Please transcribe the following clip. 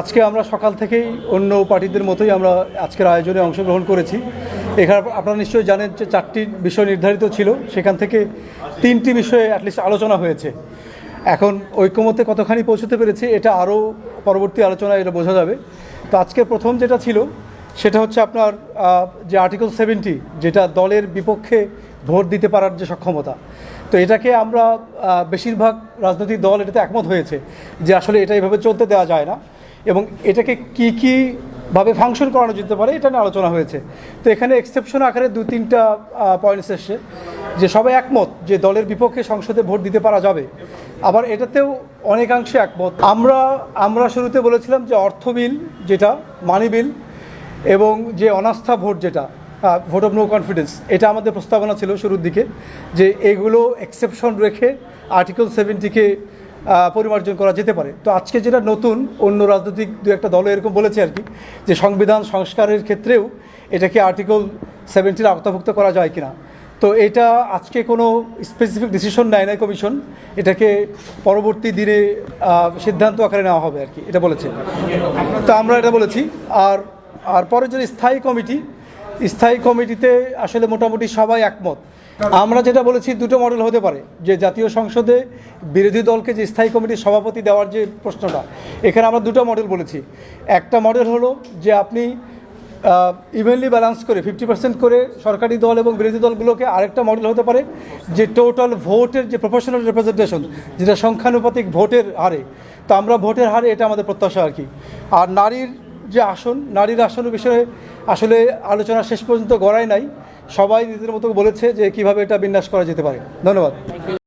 আজকে আমরা সকাল থেকেই অন্য পার্টিদের মতোই আমরা আজকের আয়োজনে অংশগ্রহণ করেছি। এখানে আপনারা নিশ্চয়ই জানেন যে চারটি বিষয় নির্ধারিত ছিল। সেখান থেকে তিনটি বিষয়ে অ্যাটলিস্ট আলোচনা হয়েছে। এখন ঐক্যমতে কতখানি পৌঁছতে পেরেছি এটা আরও পরবর্তী আলোচনায় এটা বোঝা যাবে। তো আজকে প্রথম যেটা ছিল, সেটা হচ্ছে আপনার যে আর্টিকেল সেভেন্টি যেটা দলের বিপক্ষে ভোট দিতে পারার যে সক্ষমতা। তো এটাকে আমরা বেশিরভাগ রাজনৈতিক দল এটাতে একমত হয়েছে যে আসলে এটা এভাবে চলতে দেওয়া যায় না। এবং এটাকে কি কি ভাবে ফাংশন করানো যেতে পারে, এটা নিয়ে আলোচনা হয়েছে। তো এখানে এক্সেপশন আকারে দু তিনটা পয়েন্টস এসছে, যে সবাই একমত যে দলের বিপক্ষে সংসদে ভোট দিতে পারা যাবে। আবার এটাতেও অনেকাংশে একমত। আমরা আমরা শুরুতে বলেছিলাম যে অর্থ বিল যেটা মানি বিল এবং যে অনাস্থা ভোট যেটা ভোট অফ নো কনফিডেন্স এটা আমাদের প্রস্তাবনা ছিল শুরুর দিকে, যে এগুলো এক্সেপশন রেখে আর্টিকেল সেভেন্টিকে পরিমার্জন করা যেতে পারে। তো আজকে যেটা নতুন, অন্য রাজনৈতিক দু একটা দল এরকম বলেছে আর কি, যে সংবিধান সংস্কারের ক্ষেত্রেও এটাকে আর্টিকেল সেভেন্টির আওতাভুক্ত করা যায় কিনা। তো এটা আজকে কোনো স্পেসিফিক ডিসিশন নেয় নাই কমিশন এটাকে পরবর্তী দিনে সিদ্ধান্ত আকারে নেওয়া হবে আর কি, এটা বলেছে। তো আমরা এটা বলেছি। আর আর পরে যে স্থায়ী কমিটি স্থায়ী কমিটিতে আসলে মোটামুটি সবাই একমত। আমরা যেটা বলেছি দুটো মডেল হতে পারে, যে জাতীয় সংসদে বিরোধী দলকে যে স্থায়ী কমিটির সভাপতি দেওয়ার যে প্রশ্নটা, এখানে আমরা দুটো মডেল বলেছি। একটা মডেল হলো যে আপনি ইভেনলি ব্যালেন্স করে ফিফটি পার্সেন্ট করে সরকারি দল এবং বিরোধী দলগুলোকে আরেকটা মডেল হতে পারে, যে টোটাল ভোটের যে প্রফেশনাল রিপ্রেজেন্টেশন যেটা সংখ্যানুপাতিক ভোটের হারে। তো আমরা ভোটের হারে এটা আমাদের প্রত্যাশা আর কি। আর নারীর যে আসন, নারীর আসন বিষয়ে আসলে আলোচনা শেষ পর্যন্ত গড়াই নাই। সবাই নিজেদের মতো বলেছে যে কীভাবে এটা বিন্যাস করা যেতে পারে। ধন্যবাদ।